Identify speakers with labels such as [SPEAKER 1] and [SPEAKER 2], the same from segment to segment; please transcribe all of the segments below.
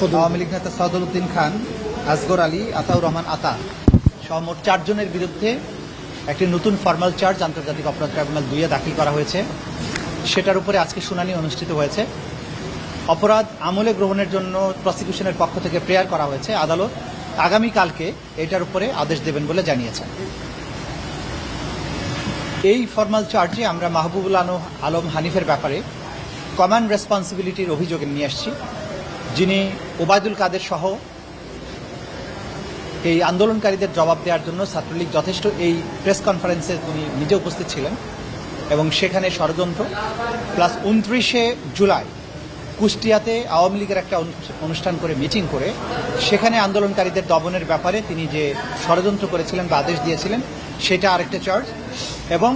[SPEAKER 1] আওয়ামী লীগ নেতা সাদুদ্দিন খান আসগর আলী, আতাউর রহমান আতা সহ মোট চারজনের বিরুদ্ধে একটি নতুন ফর্মাল চার্জ আন্তর্জাতিক অপরাধ ট্রাইব্যুনাল দুইয়ে দাখিল করা হয়েছে। সেটার উপরে আজকে শুনানি অনুষ্ঠিত হয়েছে। অপরাধ আমলে গ্রহণের জন্য প্রসিকিউশনের পক্ষ থেকে প্রেয়ার করা হয়েছে। আদালত আগামীকালকে এটার উপরে আদেশ দেবেন বলে জানিয়েছেন। এই ফর্মাল চার্জে আমরা মাহবুবুল আলম হানিফের ব্যাপারে কমান্ড রেসপন্সিবিলিটির অভিযোগে নিয়ে আসছি। যিনি ওবায়দুল কাদের সহ এই আন্দোলনকারীদের জবাব দেওয়ার জন্য ছাত্রলীগ যথেষ্ট এই প্রেস কনফারেন্সে তিনি নিজে উপস্থিত ছিলেন এবং সেখানে ষড়যন্ত্র। প্লাস উনত্রিশে জুলাই কুষ্টিয়াতে আওয়ামী লীগের একটা অনুষ্ঠান করে মিটিং করে সেখানে আন্দোলনকারীদের দমনের ব্যাপারে তিনি যে ষড়যন্ত্র করেছিলেন বা আদেশ দিয়েছিলেন, সেটা আরেকটা চার্জ এবং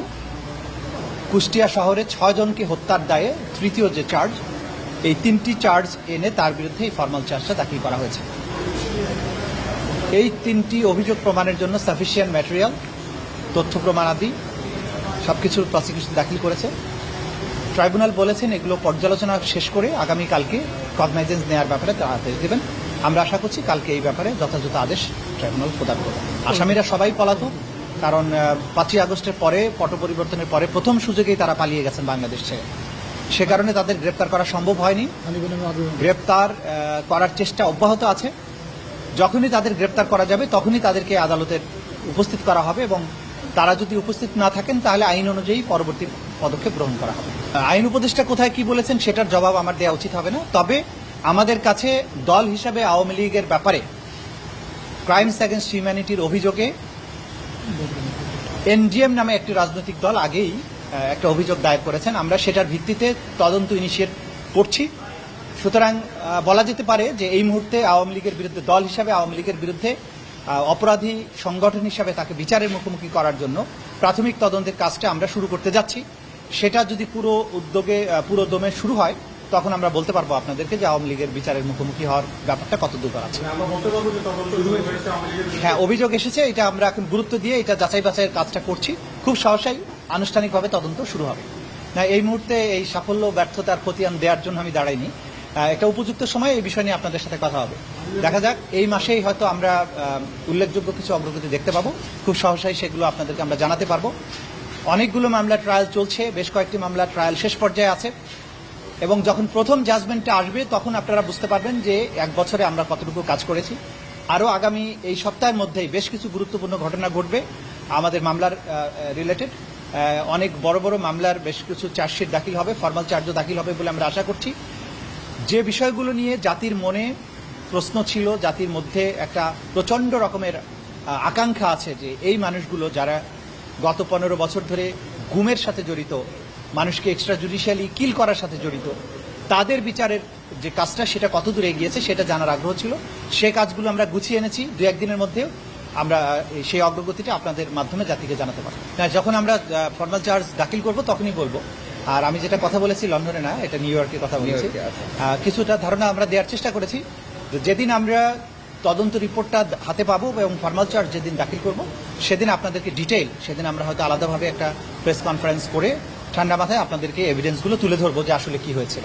[SPEAKER 1] কুষ্টিয়া শহরে ছয়জনকে হত্যার দায়ে তৃতীয় যে চার্জ এই তিনটি চার্জ এনে তার বিরুদ্ধে এই ফর্মাল চার্জটা দাখিল করা হয়েছে। এই তিনটি অভিযোগ প্রমাণের জন্য সাফিসিয়েন্ট ম্যাটেরিয়াল, তথ্য প্রমাণ প্রমাণাদি সবকিছু প্রসিকিউশন দাখিল করেছে। ট্রাইব্যুনাল বলেছেন এগুলো পর্যালোচনা শেষ করে আগামীকালকে কগনাইজেন্স নেওয়ার ব্যাপারে তারা আদেশ দেবেন। আমরা আশা করছি কালকে এই ব্যাপারে যথাযথ আদেশ ট্রাইব্যুনাল প্রদান করবে। আসামিরা সবাই পলাতক, কারণ পাঁচই আগস্টের পরে পট পরিবর্তনের পরে প্রথম সুযোগেই তারা পালিয়ে গেছেন বাংলাদেশ ছেড়ে। সে কারণে তাদের গ্রেপ্তার করা সম্ভব হয়নি। গ্রেপ্তার করার চেষ্টা অব্যাহত আছে। যখনই তাদের গ্রেপ্তার করা যাবে, তখনই তাদেরকে আদালতের উপস্থিত করা হবে এবং তারা যদি উপস্থিত না থাকেন, তাহলে আইন অনুযায়ী পরবর্তী পদক্ষেপ গ্রহণ করা হবে। আইন উপদেষ্টা কোথায় কি বলেছেন সেটার জবাব আমার দেওয়া উচিত হবে না। তবে আমাদের কাছে দল হিসাবে আওয়ামী লীগের ব্যাপারে ক্রাইমস অ্যাগেন্স্ট হিউম্যানিটির অভিযোগে এনডিএম নামে একটি রাজনৈতিক দল আগেই একটা অভিযোগ দায়ের করেছেন। আমরা সেটার ভিত্তিতে তদন্ত ইনিশিয়েট করছি। সুতরাং বলা যেতে পারে যে এই মুহূর্তে আওয়ামী লীগের বিরুদ্ধে, দল হিসাবে আওয়ামী লীগের বিরুদ্ধে অপরাধী সংগঠন হিসাবে তাকে বিচারের মুখোমুখি করার জন্য প্রাথমিক তদন্তের কাজটা আমরা শুরু করতে যাচ্ছি। সেটা যদি পুরো উদ্যোগে পুরো দমে শুরু হয়, তখন আমরা বলতে পারব আপনাদেরকে যে আওয়ামী লীগের বিচারের মুখোমুখি হওয়ার ব্যাপারটা কত দূর আছে
[SPEAKER 2] হ্যাঁ
[SPEAKER 1] অভিযোগ এসেছে, এটা আমরা এখন গুরুত্ব দিয়ে এটা যাচাই বাছাইয়ের কাজটা করছি। খুব সহসাই আনুষ্ঠানিকভাবে তদন্ত শুরু হবে। না, এই মুহূর্তে এই সাফল্য ব্যর্থতার খতিয়ান দেওয়ার জন্য আমি দাঁড়াইনি। একটা উপযুক্ত সময় এই বিষয় নিয়ে আপনাদের সাথে কথা হবে। দেখা যাক, এই মাসেই হয়তো আমরা উল্লেখযোগ্য কিছু অগ্রগতি দেখতে পাবো। খুব সহসাই সেগুলো আপনাদেরকে আমরা জানাতে পারব। অনেকগুলো মামলা ট্রায়াল চলছে, বেশ কয়েকটি মামলা ট্রায়াল শেষ পর্যায়ে আছে। এবং যখন প্রথম জাজমেন্টটা আসবে, তখন আপনারা বুঝতে পারবেন যে এক বছরে আমরা কতটুকু কাজ করেছি। আরও আগামী এই সপ্তাহের মধ্যেই বেশ কিছু গুরুত্বপূর্ণ ঘটনা ঘটবে, আমাদের মামলার রিলেটেড অনেক বড় বড় মামলার বেশ কিছু চার্জশিট দাখিল হবে, ফর্মাল চার্জও দাখিল হবে বলে আমরা আশা করছি। যে বিষয়গুলো নিয়ে জাতির মনে প্রশ্ন ছিল, জাতির মধ্যে একটা প্রচণ্ড রকমের আকাঙ্ক্ষা আছে যে এই মানুষগুলো যারা গত পনেরো বছর ধরে গুমের সাথে জড়িত, মানুষকে এক্সট্রা জুডিশিয়ালি কিল করার সাথে জড়িত, তাদের বিচারের যে কাজটা সেটা কত দূর এগিয়েছে সেটা জানার আগ্রহ ছিল। সে কাজগুলো আমরা গুছিয়ে এনেছি। দু একদিনের মধ্যেও আমরা সেই অগ্রগতিটা আপনাদের মাধ্যমে জাতিকে জানাতে পারব। না, যখন আমরা ফর্মাল চার্জ দাখিল করব তখনই বলব। আর আমি যেটা কথা বলেছি লন্ডনে না এটা নিউ ইয়র্কে কথা বলেছি। কিছুটা ধারণা আমরা দেওয়ার চেষ্টা করেছি যেদিন আমরা তদন্ত রিপোর্টটা হাতে পাবো এবং ফর্মাল চার্জ যেদিন দাখিল করব সেদিন আপনাদেরকে ডিটেইল সেদিন আমরা হয়তো আলাদাভাবে একটা প্রেস কনফারেন্স করে ঠান্ডা মাথায় আপনাদেরকে এভিডেন্সগুলো তুলে ধরবো যে আসলে কি হয়েছিল।